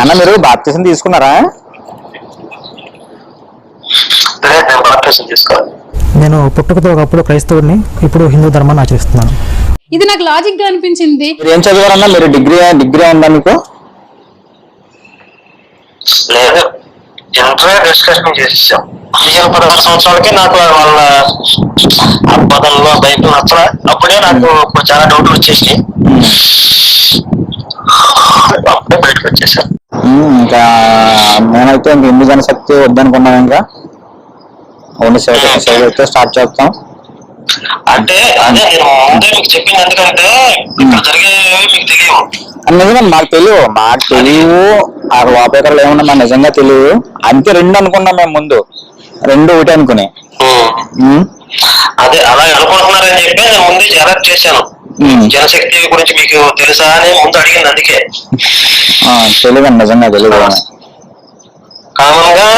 అన్న మీరు బాప్తీసం తీసుకున్నారా? నేను బాప్టిజం తీసుకోవాలి. నేను పుట్టుకతో ఒకప్పుడు క్రైస్తవుడిని ఇప్పుడు హిందూ ధర్మాన్ని ఆచరిస్తున్నాను. ఇది నాకు లాజిక్గా అనిపించింది. మీరు ఏం చదివారన్నా? మీరు డిగ్రీ డిగ్రీ ఉందా మీకు? లేదు. డిస్కషన్ చేసేసాం. పదిహేను పదహారు సంవత్సరాలకి నాకు వాళ్ళ పదంలో బైబిల్ నచ్చల. అప్పుడే నాకు చాలా డౌట్లు వచ్చేసి అప్పుడే బయటకు వచ్చేసాను. ఇంకా నేనైతే ఇంక హిందూ జనశక్తి వద్దనుకున్నాను ఇంకా. ఓన్లీ సేవ సేవ అయితే స్టార్ట్ చేస్తాం. అంటే అదే నేను ముందే మీకు చెప్పింది ఎందుకంటే ఇక్కడ జరిగేవి మీకు తెలియవు. మాకు తెలియవు. ఆ లోపేకర్లు ఏమన్నా మాకు నిజంగా తెలియదు అంతే రెండు అనుకున్నాం మేము ముందు. రెండు ఒకటి అనుకుని. అదే అలా అనుకుంటున్నారని చెప్పి నేను ముందే అలర్ట్ చేశాను. జనశక్తి గురించి మీకు తెలుసా అని ముందు అడిగింది అందుకే. తెలియదు నిజంగా తెలియదు. కామన్గా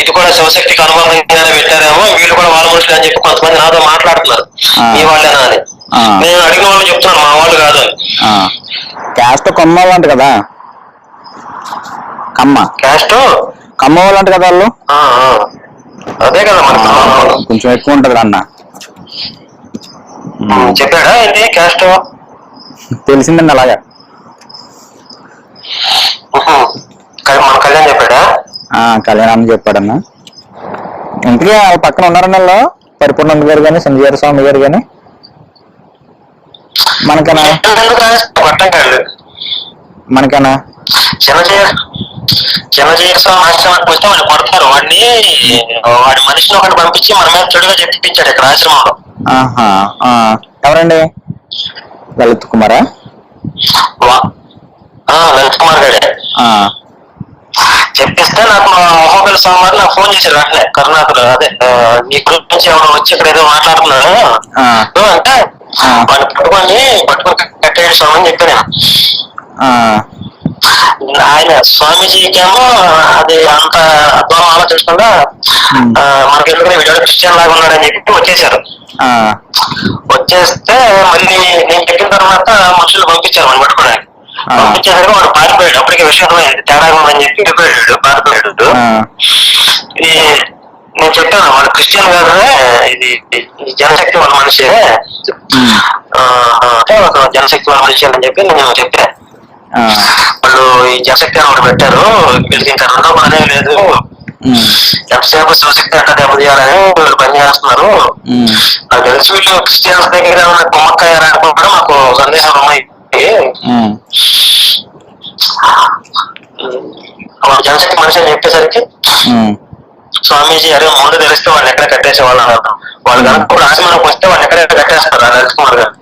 ఇది కూడా శివశక్తికి అనుబంధంగానే పెట్టారేమో వీళ్ళు కూడా వాళ్ళ మనుషులు అని చెప్పి కొంతమంది నాతో మాట్లాడుతున్నారు. మీ వాళ్ళేనా అని. నేను అడిగిన వాళ్ళు చెప్తున్నాను మా వాళ్ళు కాదు కమ్మ వాళ్ళంట కదా? కమ్మ. క్యాస్ట్ కమ్మ వాళ్ళంట కదా వాళ్ళు? అదే కదా కొంచెం ఎక్కువ ఉంటది అన్న. చెప్పాడా ఏంటి క్యాస్ట్ తెలిసిందండి అలాగా. మన కళ్యాణ్ చెప్పాడా? కళ్యాణం చెప్పాడన్న. ఇంటికి వాళ్ళ పక్కన ఉన్నారన్న వాళ్ళు? పరిపూర్ణంద గారు కానీ సంజీవ స్వామి గారు కానీ మనకనా? మనకనా? చిన్నజీయ చిన్నజీయ స్వామి ఆశ్రమానికి వస్తే వాళ్ళు కొడతారు. వాడిని వాడి మనిషిని ఒకటి పంపించి మన మీద చెడుగా చెప్పించాడు ఇక్కడ ఆశ్రమంలో. ఆహా ఆ, ఎవరండి? లలిత్ కుమారా? వా- ఆ, లలిత్ కుమార్ గారే. ఆ, చెప్పిస్తే నాకు మా మొబైల్ సోమవారం నాకు ఫోన్ చేశారు వెంటనే కర్ణాటకలో అదే ఆ, నీ గ్రూప్ నుంచి ఎవరో వచ్చి ఇక్కడ ఏదో మాట్లాడుతున్నాడు. ఆ, అంటే ఆ. వాడిని పట్టుకొని పట్టుకొని కట్టేయండి స్వామి అని చెప్పాను. ఆ, ఆయన స్వామీజీకి ఏమో అది అంత Hmm. ఆ, మనకి ఎందుకంటే వీడు క్రిస్టియన్ లాగా ఉన్నాడని చెప్పి వచ్చేసారు. వచ్చేస్తే మళ్ళీ నేను చెప్పిన తర్వాత మనుషులు పంపించారు వాడిని పట్టుకోవడానికి. పంపించేసరికి వాడు పారిపోయాడు. అప్పటికే విషయం. తేడాగా ఉందని చెప్పి వెళ్ళిపోయాడు. పారిపోయాడు. ఈ నేను చెప్పాను వాడు క్రిస్టియన్ కాదనే ఇది జనశక్తి వాళ్ళ మనిషి. అంటే ఒక జనశక్తి వాళ్ళ మనిషి అని చెప్పి నేను చెప్పా ఆ, వాళ్ళు ఈ జనశక్తి అని ఒకటి పెట్టారు. వీళ్ళకి ఇంకా రెండో పనే లేదు. ఎంతసేపు శివశక్తి అంటే దెబ్బతీయాలని వీళ్ళు పని చేస్తున్నారు. నాకు తెలిసి వీళ్ళు క్రిస్టియన్స్ దగ్గర ఉన్న కుమ్మక్కయ్యారని కూడా మాకు సందేహాలు ఉన్నాయి. జనశక్తి మనిషి అని చెప్పేసరికి స్వామీజీ అరే ముందు తెలిస్తే వాళ్ళు ఎక్కడ కట్టేసే వాళ్ళు అన్నారు. వాళ్ళు కనుక కూడా ఆశ్రమానికి వస్తే వాళ్ళు ఎక్కడ కట్టేస్తారు కుమార్ గారు.